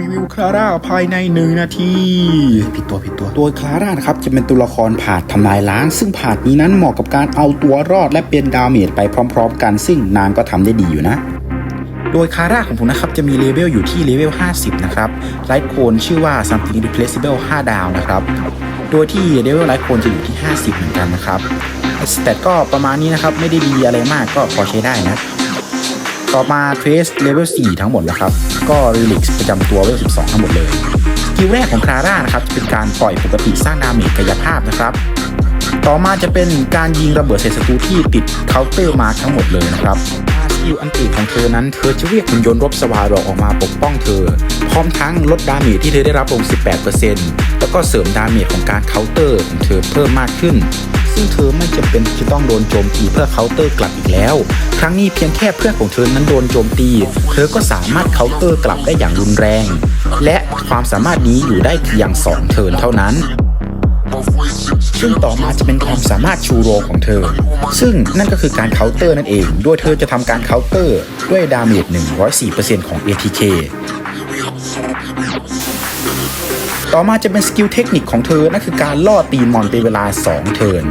รีวิวคลาร่าภายในหนึ่งนาทีผิดตัวผิดตัว ตัวคลาร่านะครับจะเป็นตัวละครผาดทำลายล้าง ซึ่งผาดนี้นั้นเหมาะกับการเอาตัวรอดและเป็นดาเมจไปพร้อม ๆ กัน ซึ่งนางก็ทำได้ดีอยู่นะ โดยคาร่าของผมนะครับจะมีเลเวลอยู่ที่เลเวล 50 นะครับไลท์โคนชื่อว่า something replaceable 5 ดาวนะครับ โดยที่เลเวลไลท์โคนจะอยู่ที่ 50 เหมือนกันนะครับสเตตก็ประมาณนี้นะครับไม่ได้ดีอะไรมากก็พอใช้ได้นะ ต่อมาเทรสเลเวล4ทั้งหมดนะครับ ก็รีลิกประจำตัวเลเวล12 ทั้งหมดเลยสกิลแรกของคาร่านะครับจะเป็นการปล่อยปกติสร้างดาเมจกายภาพนะครับ ต่อมาจะเป็นการยิงระเบิดใส่ศัตรูที่ติดเคาน์เตอร์มาร์ทั้งหมดเลยนะครับสกิลอันติของเธอนั้นเธอจะเรียกหุ่นยนต์รบสวารอกออกมาปกป้องเธอ พร้อมทั้งลดดาเมจที่เธอได้รับลง 18%แล้วก็เสริมดาเมจของการเคาน์เตอร์ของเธอเพิ่มมากขึ้น ซึ่งเธอไม่จำเป็นจะต้องโดนโจมตีเพื่อเคาน์เตอร์กลับอีกแล้ว ครั้งนี้เพียงแค่เพื่อนของเธอนั้นโดนโจมตี เธอก็สามารถเคาน์เตอร์กลับได้อย่างรุนแรง และความสามารถนี้อยู่ได้เพียง2เทินเท่านั้นซึ่งต่อมาจะเป็นความสามารถชูโรงของเธอ ซึ่งนั่นก็คือการเคาน์เตอร์นั่นเองโดยเธอจะทำการเคาน์เตอร์ด้วยดาเมจ104%ของ ATK ต่อมาจะเป็นสกิลเทคนิคของเธอนั่นคือการล่อตีมอนเป็นเวลา 2 เทิร์น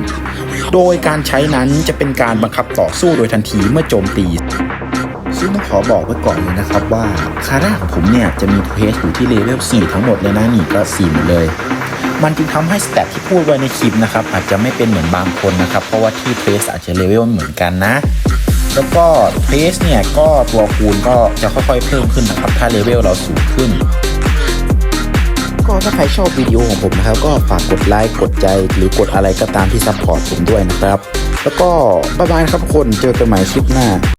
โดยการใช้นั้นจะเป็นการบังคับต่อสู้โดยทันทีเมื่อโจมตีซึ่งต้องขอบอกไว้ก่อนเลยนะครับว่าคาร่าของผมเนี่ยจะมีเพจอยู่ที่เลเวล4ทั้งหมดเลยนะนี่ก็4หมดเลย มันจึงทำให้สแตทที่พูดไว้ในคลิปนะครับอาจจะไม่เป็นเหมือนบางคนนะครับเพราะว่าที่เพจอาจจะเลเวลเหมือนกันนะแล้วก็เพจเนี่ยก็ตัวคูณก็จะค่อยๆเพิ่มขึ้นนะครับถ้าเลเวลเราสูงขึ้น ก็ถ้าใครชอบวิดีโอของผมนะครับ ก็ฝากกดไลค์กดใจหรือกดอะไรก็ตามที่ซัพพอร์ตผมด้วยนะครับ แล้วก็บ๊ายบายนะครับทุกคนเจอกันใหม่คลิปหน้า